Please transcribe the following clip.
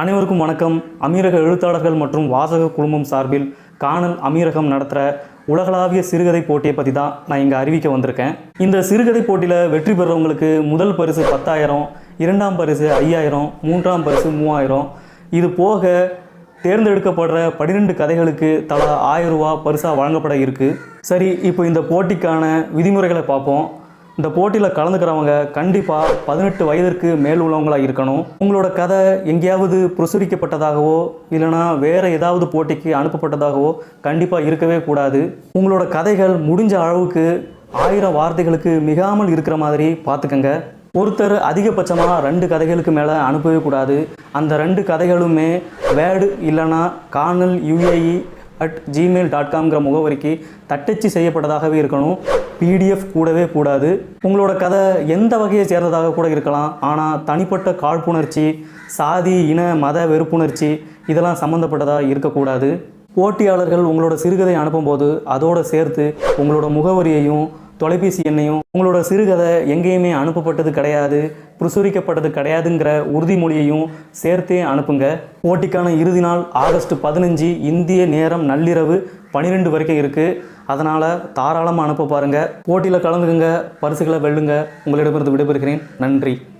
அனைவருக்கும் வணக்கம். அமீரக எழுத்தாளர்கள் மற்றும் வாசக குழுமம் சார்பில் காணல் அமீரகம் நடத்துகிற உலகளாவிய சிறுகதை போட்டியை பற்றி தான் நான் இங்கே அறிவிக்க வந்திருக்கேன். இந்த சிறுகதை போட்டியில் வெற்றி பெறுறவங்களுக்கு முதல் பரிசு பத்தாயிரம் இரண்டாம் பரிசு ஐயாயிரம் மூன்றாம் பரிசு மூவாயிரம். இது போக தேர்ந்தெடுக்கப்படுற பன்னிரெண்டு கதைகளுக்கு தலா ஆயிரம் ரூபா பரிசாக வழங்கப்பட இருக்குது சரி இப்போ இந்த போட்டிக்கான விதிமுறைகளை பார்ப்போம். இந்த போட்டியில் கலந்துக்கிறவங்க கண்டிப்பாக பதினெட்டு வயதிற்கு மேல் உள்ளவங்களாக இருக்கணும். உங்களோட கதை எங்கேயாவது பிரசுரிக்கப்பட்டதாகவோ இல்லைனா வேறு ஏதாவது போட்டிக்கு அனுப்பப்பட்டதாகவோ கண்டிப்பாக இருக்கவே கூடாது. உங்களோட கதைகள் முடிஞ்ச அளவுக்கு ஆயிரம் வார்த்தைகளுக்கு மிகாமல் இருக்கிற மாதிரி பார்த்துக்கங்க. ஒருத்தர் அதிகபட்சமாக ரெண்டு கதைகளுக்கு மேலே அனுப்பவே கூடாது. அந்த ரெண்டு கதைகளுமே வேர்டு இல்லைனா காணல் யுஏஇ அட் ஜிமெயில் டாட் காம்ங்கிற முகவரிக்கு தட்டச்சு செய்யப்பட்டதாகவே இருக்கணும். பிடிஎஃப் கூடவே கூடாது. உங்களோட கதை எந்த வகையை சேர்ந்ததாக கூட இருக்கலாம். ஆனால் தனிப்பட்ட காழ்ப்புணர்ச்சி சாதி இன மத வெறுப்புணர்ச்சி இதெல்லாம் சம்மந்தப்பட்டதாக இருக்கக்கூடாது. போட்டியாளர்கள் உங்களோட சிறுகதை அனுப்பும்போது அதோடு சேர்த்து உங்களோட முகவரியையும் தொலைபேசி எண்ணையும் உங்களோட சிறுகதை எங்கேயுமே அனுப்பப்பட்டது கிடையாது பிரசுரிக்கப்பட்டது கிடையாதுங்கிற உறுதிமொழியையும் சேர்த்தே அனுப்புங்க. போட்டிக்கான இறுதி நாள் ஆகஸ்ட் பதினஞ்சு இந்திய நேரம் நள்ளிரவு பன்னிரெண்டு வரைக்கும் இருக்குது அதனால் தாராளமாக அனுப்ப பாருங்கள் போட்டியில் கலந்துக்குங்க பரிசுகளை வெல்லுங்க. உங்களிடமிருந்து விடைபெறுகிறேன். நன்றி.